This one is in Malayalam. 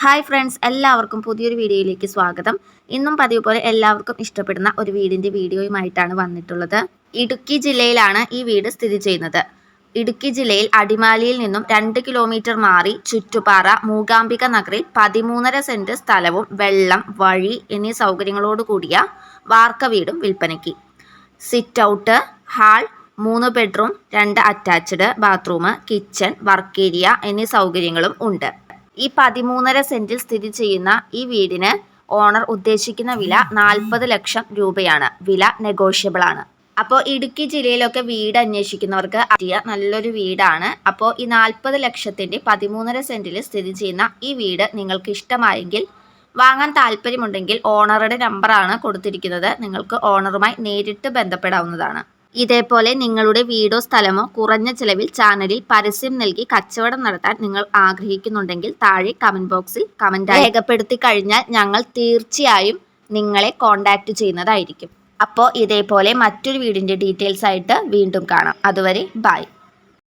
ഹായ് ഫ്രണ്ട്സ് എല്ലാവർക്കും പുതിയൊരു വീഡിയോയിലേക്ക് സ്വാഗതം. ഇന്നും പതിവ് പോലെ എല്ലാവർക്കും ഇഷ്ടപ്പെടുന്ന ഒരു വീടിന്റെ വീഡിയോയുമായിട്ടാണ് വന്നിട്ടുള്ളത്. ഇടുക്കി ജില്ലയിലാണ് ഈ വീട് സ്ഥിതി ചെയ്യുന്നത്. ഇടുക്കി ജില്ലയിൽ അടിമാലിയിൽ നിന്നും രണ്ട് കിലോമീറ്റർ മാറി ചുറ്റുപാറ മൂകാംബിക നഗറിൽ പതിമൂന്നര സെന്റ് സ്ഥലവും വെള്ളം വഴി എന്നീ സൗകര്യങ്ങളോട് കൂടിയ വാർക്ക വീടും വിൽപ്പനയ്ക്ക്. സിറ്റ് ഔട്ട് ഹാൾ മൂന്ന് ബെഡ്റൂം രണ്ട് attached bathroom kitchen work area എന്നീ സൗകര്യങ്ങളും ഉണ്ട്. ഈ പതിമൂന്നര സെന്റിൽ സ്ഥിതി ചെയ്യുന്ന ഈ വീടിന് ഓണർ ഉദ്ദേശിക്കുന്ന വില നാൽപ്പത് ലക്ഷം രൂപയാണ്. വില നെഗോഷ്യബിൾ ആണ്. അപ്പോൾ ഇടുക്കി ജില്ലയിലൊക്കെ വീട് അന്വേഷിക്കുന്നവർക്ക് അറിയ. നല്ലൊരു വീടാണ്. അപ്പോൾ ഈ നാൽപ്പത് ലക്ഷത്തിന്റെ പതിമൂന്നര സെന്റിൽ സ്ഥിതി ചെയ്യുന്ന ഈ വീട് നിങ്ങൾക്ക് ഇഷ്ടമായെങ്കിൽ വാങ്ങാൻ താല്പര്യമുണ്ടെങ്കിൽ ഓണറുടെ നമ്പറാണ് കൊടുത്തിരിക്കുന്നത്. നിങ്ങൾക്ക് ഓണറുമായി നേരിട്ട് ബന്ധപ്പെടാവുന്നതാണ്. ഇതേപോലെ നിങ്ങളുടെ വീടോ സ്ഥലമോ കുറഞ്ഞ ചിലവിൽ ചാനലിൽ പരസ്യം നൽകി കച്ചവടം നടത്താൻ നിങ്ങൾ ആഗ്രഹിക്കുന്നുണ്ടെങ്കിൽ താഴെ കമന്റ് ബോക്സിൽ കമന്റ് രേഖപ്പെടുത്തി കഴിഞ്ഞാൽ ഞങ്ങൾ തീർച്ചയായും നിങ്ങളെ കോൺടാക്റ്റ് ചെയ്യുന്നതായിരിക്കും. അപ്പോൾ ഇതേപോലെ മറ്റൊരു വീടിന്റെ ഡീറ്റെയിൽസ് ആയിട്ട് വീണ്ടും കാണാം. അതുവരെ ബൈ